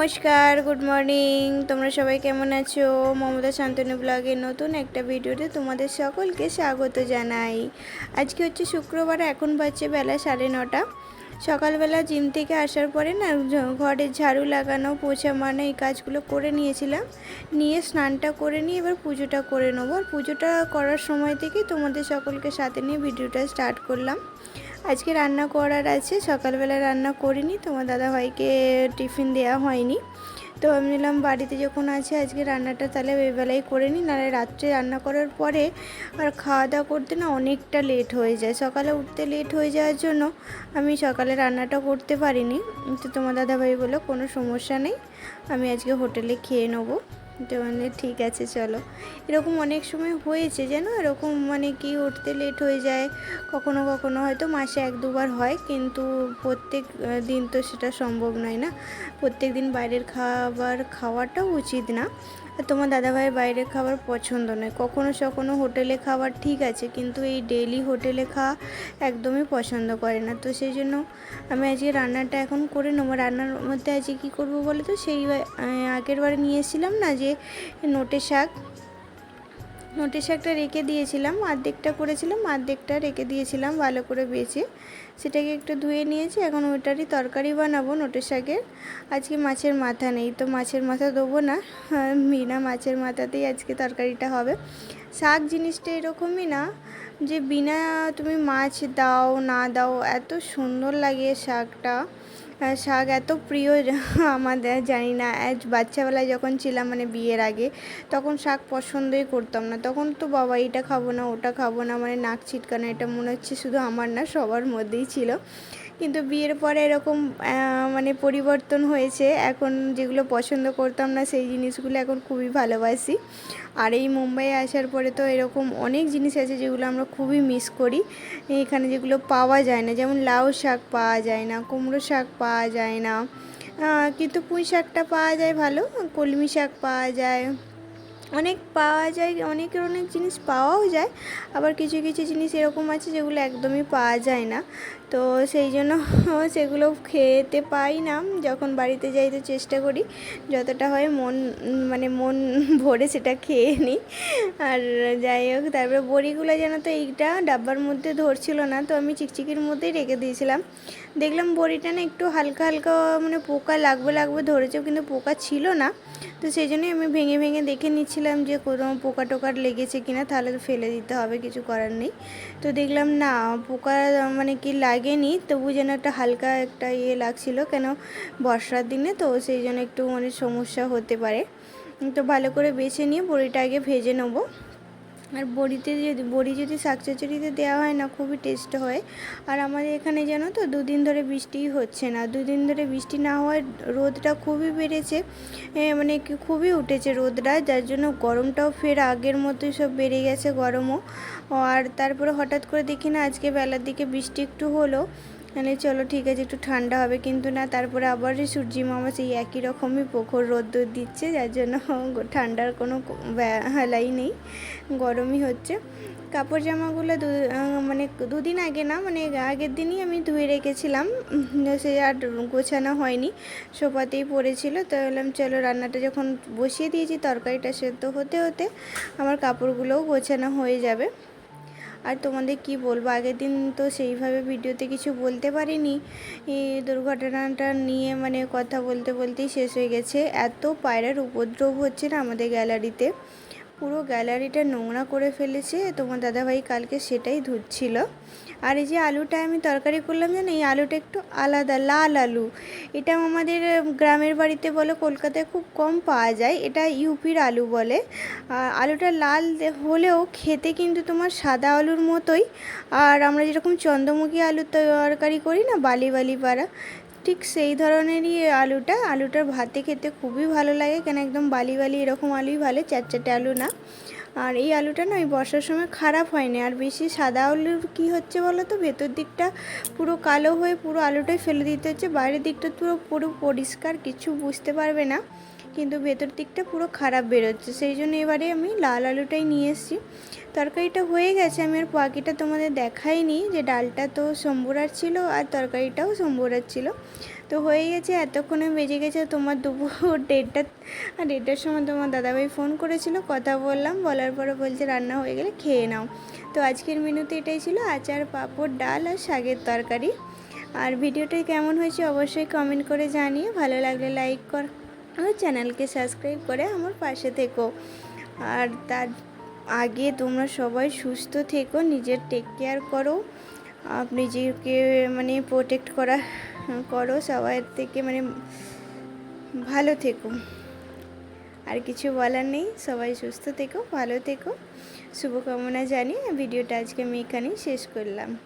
নমস্কার good morning তোমরা সবাই কেমন আছো? মমতা শান্তনু ব্লগের নতুন একটা ভিডিওতে তোমাদের সকলকে স্বাগত জানাই। আজকে হচ্ছে শুক্রবার, এখন বাজছে বেলা সাড়ে নটা। সকালবেলা জিম থেকে আসার পরে না ঘরের ঝাড়ু লাগানো, পোছা মানে এই কাজগুলো করে নিয়েছিলাম। নিয়ে স্নানটা করে নিয়ে এবার পুজোটা করে নেব। আর পুজোটা করার সময় থেকে তোমাদের সকলকে সাথে নিয়ে ভিডিওটা স্টার্ট করলাম। আজকে রান্না করার আছে, সকালবেলা রান্না করিনি তোমার দাদাভাইকে টিফিন দেওয়া হয়নি। তো আমি নিলাম বাড়িতে যখন আছে আজকে রান্নাটা, তাহলে বেলায় করে নিই নাহলে রাত্রে রান্না করার পরে আর খাওয়া দাওয়া করতে না অনেকটা লেট হয়ে যায়। সকালে উঠতে লেট হয়ে যাওয়ার জন্য আমি সকালে রান্নাটা করতে পারিনি। তো তোমার দাদাভাই বলল, কোনো সমস্যা নেই, আমি আজকে হোটেলে খেয়ে নেব। মানে ঠিক আছে, চলো। এরকম অনেক সময় হয়েছে যেন, এরকম মানে কি উঠতে লেট হয়ে যায়, কখনো কখনো হয়তো মাসে এক দুবার হয়, কিন্তু প্রত্যেক দিন তো সেটা সম্ভব নয় না। প্রত্যেক দিন বাইরের খাবার খাওয়াটাও উচিত না। আর তোমার দাদাভাইয়ের বাইরের খাবার পছন্দ নয়। কখনো সখনো হোটেলে খাবার ঠিক আছে, কিন্তু এই ডেলি হোটেলে খাওয়া একদমই পছন্দ করে না। তো সেই জন্য আমি আজকে রান্নাটা এখন করে নেব। রান্নার মধ্যে আজকে কী করব বলে তো? সেই আগের বারে নিয়ে এসেছিলাম না যে নোটে শাক? নোটে শাকটা রেখে দিয়েছিলাম অর্ধেকটা করেছিলাম অর্ধেকটা রেখে দিয়েছিলাম ভালো করে বেছে। সেটাকে একটু ধুয়ে নিয়েছি এখন ওইটারই তরকারি বানাবো নোটে শাকের আজকে মাছের মাথা নেই তো মাছের মাথা দেবো না। আহ, বিনা মাছের মাথাতেই আজকে তরকারিটা হবে। শাক জিনিসটা এরকমই না যে বিনা তুমি মাছ দাও না দাও এত সুন্দর লাগে শাকটা। শাক এত প্রিয় আমাদের জানি না। বাচ্চাবেলায় যখন ছিলাম মানে বিয়ের আগে, তখন শাক পছন্দই করতাম না। তখন তো বাবা এটা খাব না, ওটা খাব না মানে নাক ছিটকানো, এটা মনে হচ্ছে শুধু আমার না, সবার মধ্যেই ছিল। কিন্তু বিয়ের পরে এরকম মানে পরিবর্তন হয়েছে। এখন যেগুলো পছন্দ করতাম না, সেই জিনিসগুলো এখন খুবই ভালোবাসি। আর এই মুম্বাইয়ে আসার পরে তো এরকম অনেক জিনিস আছে যেগুলো আমরা খুবই মিস করি। এখানে যেগুলো পাওয়া যায় না, যেমন লাউ শাক পাওয়া যায় না, কুমড়ো শাক পাওয়া যায় না। কিন্তু পুঁই শাকটা পাওয়া যায় ভালো, কলমি শাক পাওয়া যায়। অনেক পাওয়া যায়, অনেকের অনেক জিনিস পাওয়াও যায়, আবার কিছু কিছু জিনিস এরকম আছে যেগুলো একদমই পাওয়া যায় না। তো সেই জন্য সেগুলো খেতে পাই না, যখন বাড়িতে যাই তো চেষ্টা করি, যতটা হয় মন মানে মন ভরে সেটা খেয়ে নিই। আর যাই হোক, তারপরে বড়িগুলো যেন তো এইটা ডাব্বার মধ্যে ধরছিল না, তো আমি চিকচিকির মধ্যেই রেখে দিয়েছিলাম। দেখলাম বড়িটা না একটু হালকা হালকা মানে পোকা লাগবে লাগবে ধরেছে কিন্তু পোকা ছিল না। তো সেই জন্যই আমি ভেঙে ভেঙে দেখে নিচ্ছিলাম যে কোনো পোকা টোকার লেগেছে কিনা, তাহলে তো ফেলে দিতে হবে, কিছু করার নেই। তো দেখলাম না, পোকা মানে কি লাগেনি, তবু যেন একটা হালকা একটা ইয়ে লাগছিল, কেন বর্ষার দিনে, তো সেই জন্য একটু মানে সমস্যা হতে পারে। তো ভালো করে বেছে নিয়ে বড়িটা আগে ভেজে নেব। আর বড়িতে যদি বড়ি যদি শাক দেওয়া হয় না, খুবই টেস্ট হয়। আর আমাদের এখানে জানো তো, দুদিন ধরে বৃষ্টিই হচ্ছে না। দুদিন ধরে বৃষ্টি না হওয়ায় রোদটা খুবই বেড়েছে। মানে খুবই উঠেছে রোদটা, যার জন্য গরমটাও ফের আগের মতোই সব বেড়ে গেছে গরমও। আর তারপরে হঠাৎ করে দেখি না, আজকে বেলার দিকে বৃষ্টি একটু হলো। মানে চলো ঠিক আছে, একটু ঠান্ডা হবে কিন্তু না, তারপরে আবার সূর্যি মামা সেই একই রকমই প্রখর রোদ দিচ্ছে, যার জন্য ঠান্ডার কোনো হালাই নেই, গরমই হচ্ছে। কাপড় জামাগুলো দু মানে দুদিন আগে না মানে আগের দিনই আমি ধুয়ে রেখেছিলাম সে আর গোছানো হয়নি, সোফাতেই পড়েছিল, তো বললাম চলো রান্নাটা যখন বসিয়ে দিয়েছি তরকারিটা সেদ্ধ হতে হতে আমার কাপড়গুলোও গোছানো হয়ে যাবে। আর তোমাদের কি বলব? আগের দিন তো সেইভাবে ভিডিওতে কিছু বলতে পারিনি। দুর্ঘটনাটা নিয়ে মানে কথা বলতে বলতেই শেষ হয়ে গেছে। এত পায়রার উপদ্রব হচ্ছে না আমাদের গ্যালারিতে। পুরো গ্যালারিটা নোংরা করে ফেলেছে, তোমার দাদাভাই কালকে সেটাই ধুচ্ছিল। আর এই যে আলুটা আমি তরকারি করলাম জানো, এই আলুটা একটু আলাদা, লাল আলু। এটা আমাদের গ্রামের বাড়িতে বলে, কলকাতায় খুব কম পাওয়া যায়, এটা ইউপির আলু বলে। আলুটা লাল হলেও খেতে কিন্তু তোমার সাদা আলুর মতোই। আর আমরা যেরকম চন্দ্রমুখী আলুর তরকারি করি না, বালি বালি পাড়া ঠিক সেই ধরনেরই আলুটা। আলুটার ভাতে খেতে খুবই ভালো লাগে, কেন একদম বালি বালি এরকম আলুই ভালো চারচারটে আলু না। আর এই আলুটা না, ওই বর্ষার সময় খারাপ হয়নি। আর বেশি সাদা আলুর কী হচ্ছে বলো তো? ভেতর দিকটা পুরো কালো হয়ে পুরো আলুটাই ফেলে দিতে হচ্ছে, বাইরের দিকটা পুরো পুরো পরিষ্কার, কিছু বুঝতে পারবে না। কিন্তু ভেতর দিকটা পুরো খারাপ বেরোচ্ছে। সেই জন্য এবারে আমি লাল আলুটাই নিয়ে এসেছি। তরকারিটা হয়ে গেছে, আমি আর বাকিটা তোমাদের দেখাইনি যে ডালটা তো শম্বুরার ছিল আর তরকারিটাও শম্বুরার ছিল। তো হয়ে গেছে, এতক্ষণে বেজে গেছে তোমার দুপুর দেড়টা দেড়টার সময় তোমার দাদাভাই ফোন করেছিল, কথা বললাম, বলার পরে বলছে রান্না হয়ে গেলে খেয়ে নাও। তো আজকের মেনুতে এটাই ছিল, আচার, পাঁপড়, ডাল আর শাকের তরকারি। আর ভিডিওটা কেমন হয়েছে অবশ্যই কমেন্ট করে জানিয়ে ভালো লাগলে লাইক কর আর চ্যানেলকে সাবস্ক্রাইব করে আমার পাশে থেকো। আর তার আগে তোমরা সবাই সুস্থ থেকো, নিজের টেক কেয়ার করো। আপ নিজেকে মানে প্রোটেক্ট করা, করো, সবার থেকে মানে ভালো থেকো। আর কিছু বলার নেই, সবাই সুস্থ থেকো, ভালো থেকো। শুভকামনা জানিয়ে ভিডিওটা আজকে আমি এখানেই শেষ করলাম।